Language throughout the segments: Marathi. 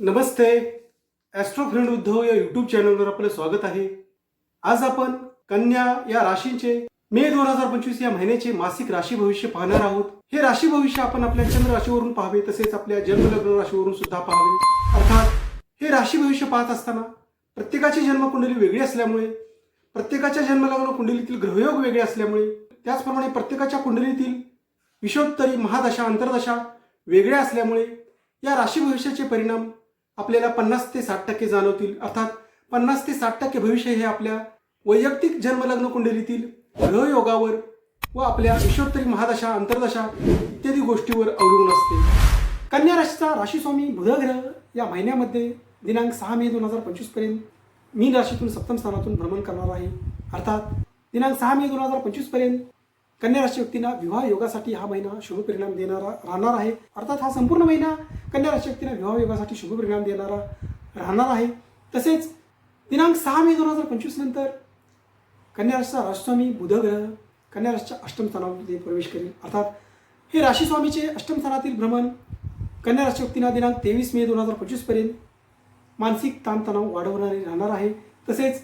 नमस्ते. ॲस्ट्रो फ्रेंड उद्धव या युट्यूब चॅनलवर आपलं स्वागत आहे. आज आपण कन्या या राशींचे मे दोन हजार पंचवीस या महिन्याचे मासिक राशी भविष्य पाहणार आहोत. हे राशी भविष्य आपण आपल्या चंद्र राशीवरून पाहावे तसेच आपल्या जन्मलग्न राशीवरून सुद्धा पाहावे. अर्थात हे राशी भविष्य पाहत असताना प्रत्येकाची जन्मकुंडली वेगळी असल्यामुळे प्रत्येकाच्या जन्मलग्न कुंडलीतील ग्रहयोग वेगळे असल्यामुळे त्याचप्रमाणे प्रत्येकाच्या कुंडलीतील विषोत्तरी महादशा अंतर्दशा वेगळ्या असल्यामुळे या राशी भविष्याचे परिणाम आपल्याला पन्नास ते साठ टक्के जाणवतील. अर्थात पन्नास ते साठ टक्के भविष्य हे आपल्या वैयक्तिक जन्मलग्न कुंडलीतील ग्रहयोगावर व आपल्या ईश्वरतरी महादशा अंतर्दशा इत्यादी गोष्टीवर अवलंबून असते. कन्या राशीचा राशीस्वामी बुधग्रह या महिन्यामध्ये दिनांक सहा मे दोन हजार पंचवीसपर्यंत मीन राशीतून सप्तम स्थानातून भ्रमण करणार आहे. अर्थात दिनांक सहा मे दोन हजार पंचवीसपर्यंत कन्या राशी व्यक्तींना विवाह योगासाठी हा महिना शुभ परिणाम देणारा राहणार आहे. अर्थात हा संपूर्ण महिना कन्या राशी व्यक्तींना विवाह योगासाठी शुभ परिणाम देणारा राहणार आहे. तसेच दिनांक सहा मे दोन हजार पंचवीस नंतर कन्या राशीचा राजस्वामी बुधग्रह कन्या राशीच्या अष्टम स्थानामध्ये प्रवेश करेल. अर्थात हे राशीस्वामीचे अष्टम स्थानातील भ्रमण कन्या राशी व्यक्तींना दिनांक तेवीस मे दोन हजार पंचवीसपर्यंत मानसिक ताणतणाव वाढवणारे राहणार आहे. तसेच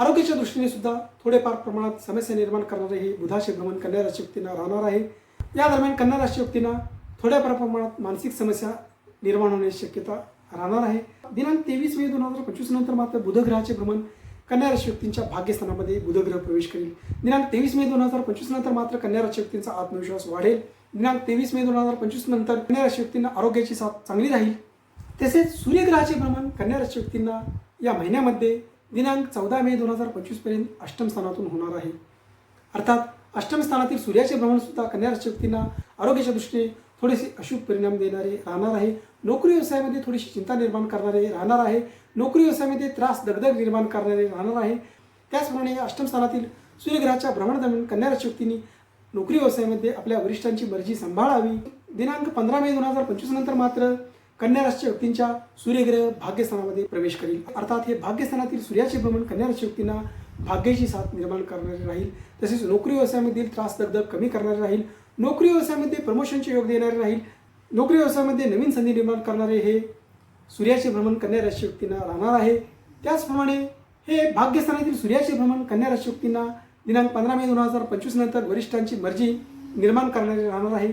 आरोग्याच्या दृष्टीने सुद्धा थोडेफार प्रमाणात समस्या निर्माण करणारे हे बुधाचे भ्रमण कन्या राशी व्यक्तींना राहणार आहे. या दरम्यान कन्या राशी व्यक्तींना थोड्याफार प्रमाणात मानसिक समस्या निर्माण होण्याची शक्यता राहणार आहे. दिनांक तेवीस मे दोन हजार पंचवीस नंतर मात्र बुधग्रहाचे भ्रमण कन्या राशी व्यक्तींच्या भाग्यस्थानामध्ये बुधग्रह प्रवेश करेल. दिनांक तेवीस मे दोन हजार पंचवीस नंतर मात्र कन्या राशी व्यक्तींचा आत्मविश्वास वाढेल. दिनांक तेवीस मे दोन हजार पंचवीस नंतर कन्या राशी व्यक्तींना आरोग्याची साथ चांगली राहील. तसेच सूर्यग्रहाचे भ्रमण कन्या राशी व्यक्तींना या महिन्यामध्ये दिनांक चौदा मे दोन हजार पंचवीसपर्यंत अष्टम स्थानातून होणार आहे. अर्थात अष्टम स्थानातील सूर्याचे भ्रमण सुद्धा कन्या राशी व्यक्तींना आरोग्याच्या दृष्टीने थोडेसे अशुभ परिणाम देणारे राहणार आहे. नोकरी व्यवसायामध्ये थोडीशी चिंता निर्माण करणारे राहणार आहे. नोकरी व्यवसायामध्ये त्रास दगदग निर्माण करणारे राहणार आहे. त्याचप्रमाणे अष्टम स्थानातील सूर्यग्रहाच्या भ्रमणदरम्यान कन्या राशी व्यक्तींनी नोकरी व्यवसायामध्ये आपल्या वरिष्ठांची मर्जी सांभाळावी. दिनांक पंधरा मे दोन हजार पंचवीस नंतर मात्र कन्या राशीच्या व्यक्तींच्या सूर्यग्रह भाग्यस्थानामध्ये प्रवेश करील. अर्थात हे भाग्यस्थानातील सूर्याचे भ्रमण कन्या राशी व्यक्तींना भाग्याची साथ निर्माण करणारे राहील. तसेच नोकरी व्यवसायामधील त्रास दगदग कमी करणारे राहील. नोकरी व्यवसायामध्ये प्रमोशनचे योग देणारे राहील. नोकरी व्यवसायामध्ये नवीन संधी निर्माण करणारे हे सूर्याचे भ्रमण कन्या राशी व्यक्तींना राहणार आहे. त्याचप्रमाणे हे भाग्यस्थानातील सूर्याचे भ्रमण कन्या राशी व्यक्तींना दिनांक पंधरा मे दोन हजार पंचवीस नंतर वरिष्ठांची मर्जी निर्माण करणारे राहणार आहे.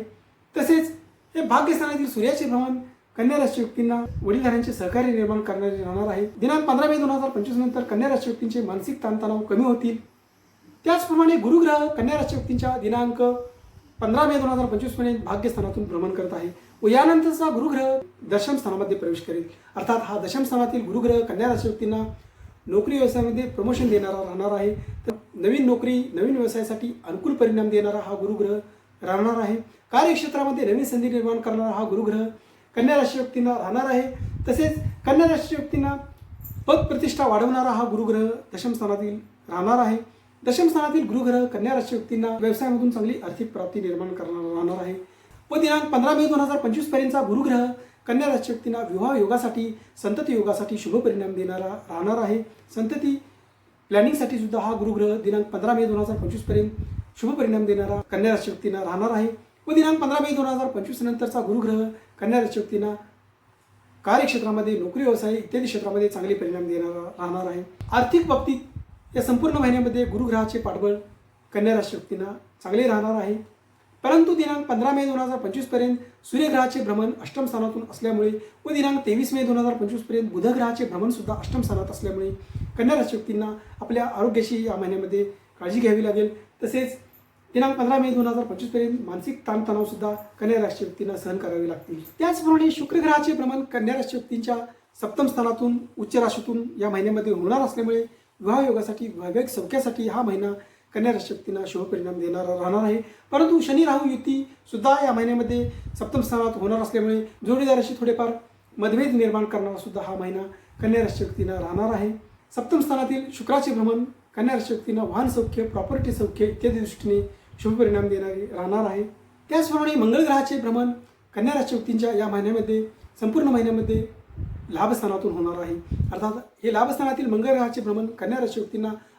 तसेच हे भाग्यस्थानातील सूर्याचे भ्रमण कन्या राशी व्यक्तींना वडीलधाऱ्यांचे सहकार्य निर्माण करणारे राहणार आहे. दिनांक पंधरा मे दोन हजार पंचवीस नंतर कन्या राशी व्यक्तींचे मानसिक ताणतणाव कमी होतील. त्याचप्रमाणे गुरुग्रह कन्या राशी व्यक्तींच्या दिनांक पंधरा मे दोन हजार पंचवीसमध्ये भाग्यस्थानातून भ्रमण करत आहे व यानंतरचा गुरुग्रह दशम स्थानामध्ये प्रवेश करेल. अर्थात हा दशम स्थानातील गुरुग्रह कन्या राशी व्यक्तींना नोकरी व्यवसायामध्ये प्रमोशन देणारा राहणार आहे. तर नवीन नोकरी नवीन व्यवसायासाठी अनुकूल परिणाम देणारा हा गुरुग्रह राहणार आहे. कार्यक्षेत्रामध्ये नवीन संधी निर्माण करणारा हा गुरुग्रह कन्या राशी व्यक्तींना राहणार आहे. तसेच कन्या राशी व्यक्तींना पद प्रतिष्ठा वाढवणारा हा गुरुग्रह दशमस्थानातील राहणार आहे. दशम स्थानातील गुरुग्रह कन्या राशी व्यक्तींना व्यवसायामधून चांगली आर्थिक प्राप्ती निर्माण करणारा राहणार आहे. व दिनांक पंधरा मे दोन हजार पंचवीस पर्यंतचा गुरुग्रह कन्या राशी व्यक्तींना विवाह योगासाठी संतती योगासाठी शुभ परिणाम देणारा राहणार आहे. संतती प्लॅनिंगसाठी सुद्धा हा गुरुग्रह दिनांक पंधरा मे दोन हजार पंचवीसपर्यंत शुभ परिणाम देणारा कन्या राशी व्यक्तींना राहणार आहे. व दिनांक पंधरा मे दोन हजार पंचवीस नंतरचा गुरुग्रह कन्या राशी व्यक्तींना कार्यक्षेत्रामध्ये नोकरी व्यवसाय इत्यादी क्षेत्रामध्ये चांगले परिणाम देणारा राहणार आहे. आर्थिक बाबतीत या संपूर्ण महिन्यामध्ये गुरुग्रहाचे पाठबळ कन्या व्यक्तींना चांगले राहणार आहे. परंतु दिनांक पंधरा मे दोन हजार पंचवीसपर्यंत सूर्यग्रहाचे भ्रमण अष्टम स्थानातून असल्यामुळे व दिनांक तेवीस मे दोन हजार पंचवीसपर्यंत बुधग्रहाचे भ्रमणसुद्धा अष्टम स्थानात असल्यामुळे कन्या राशी आपल्या आरोग्याशी या महिन्यामध्ये काळजी घ्यावी लागेल. तसेच दिनांक पंधरा मे दोन हजार पंचवीसपर्यंत मानसिक ताणतणाव सुद्धा कन्या राशी व्यक्तींना सहन करावे लागतील. त्याचप्रमाणे शुक्रग्रहाचे भ्रमण कन्या राशी व्यक्तींच्या सप्तम स्थानातून उच्च राशीतून या महिन्यामध्ये होणार असल्यामुळे विवाह योगासाठी वैवाहिक सौख्यासाठी हा महिना कन्या राशी व्यक्तींना शुभ परिणाम देणारा राहणार आहे. परंतु शनी राहू युती सुद्धा या महिन्यामध्ये सप्तम स्थानात होणार असल्यामुळे जोडीदाराशी थोडेफार मतभेद निर्माण करणारा सुद्धा हा महिना कन्या राशी व्यक्तींना राहणार आहे. सप्तम स्थानातील शुक्राचे भ्रमण कन्या शक्तीनं वाहन सौख्य प्रॉपर्टी सौख्य इत्यादी दृष्टीने शुभ परिणाम देणारे राहणार आहे. त्याचप्रमाणे मंगळग्रहाचे भ्रमण कन्या राशी व्यक्तींच्या या महिन्यामध्ये संपूर्ण महिन्यामध्ये लाभस्थानातून होणार आहे. अर्थात हे लाभस्थानातील मंगळग्रहाचे भ्रमण कन्या राशी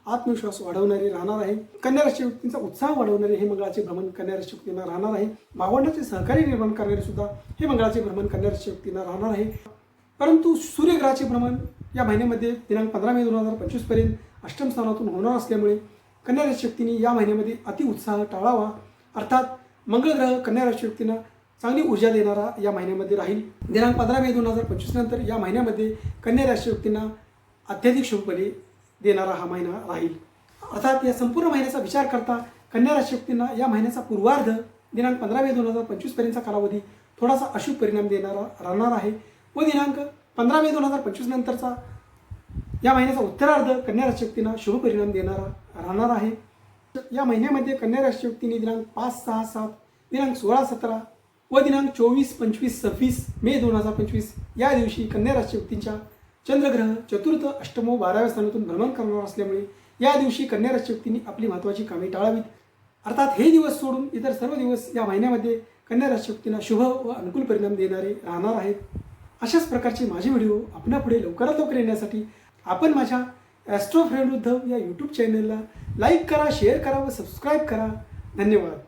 आत्मविश्वास वाढवणारे राहणार आहे. कन्या राशी उत्साह वाढवणारे हे मंगळाचे भ्रमण कन्या राशी राहणार आहे. भावंडाचे सहकार्य निर्माण करणारे सुद्धा हे मंगळाचे भ्रमण कन्या राशी राहणार आहे. परंतु सूर्यग्रहाचे भ्रमण या महिन्यामध्ये दिनांक पंधरा मे दोन हजार पंचवीसपर्यंत अष्टम स्थानातून होणार असल्यामुळे कन्या राशी या महिन्यामध्ये अतिउत्साह टाळावा. अर्थात मंगळग्रह कन्या राशी व्यक्तींना चांगली ऊर्जा देणारा या महिन्यामध्ये राहील. दिनांक पंधरा मे दोन हजार पंचवीस नंतर या महिन्यामध्ये कन्या राशी व्यक्तींना अत्याधिक शुभफले देणारा हा महिना राहील. अर्थात या संपूर्ण महिन्याचा विचार करता कन्या राशी व्यक्तींना या महिन्याचा पूर्वार्ध दिनांक पंधरा मे दोन हजार पंचवीस पर्यंतचा कालावधी थोडासा अशुभ परिणाम देणारा राहणार आहे. व दिनांक पंधरा मे दोन हजार पंचवीस नंतरचा या महिन्याचा उत्तरार्ध कन्या राशक्तींना शुभ परिणाम देणारा राहणार आहे. या महिन्यामध्ये कन्या राशक्तीने दिनांक पाच सहा सात दिनांक सोळा सतरा व दिनांक चोवीस पंचवीस सव्वीस मे दोन हजार पंचवीस या दिवशी कन्या राशक्तींच्या चंद्रग्रह चतुर्थ अष्टमो बाराव्या स्थानातून भ्रमण करणार असल्यामुळे या दिवशी कन्या राशक्तींनी आपली महत्त्वाची कामे टाळावीत. अर्थात हे दिवस सोडून इतर सर्व दिवस या महिन्यामध्ये कन्या राशक्तींना शुभ व अनुकूल परिणाम देणारे राहणार आहेत. अशाच प्रकारचे माझे व्हिडिओ आपणापुढे लवकरात लवकर येण्यासाठी आपण माझ्या ॲस्ट्रो फ्रेंड उद्धव या यूट्यूब चॅनलला लाईक करा शेअर करा व सबस्क्राईब करा. धन्यवाद.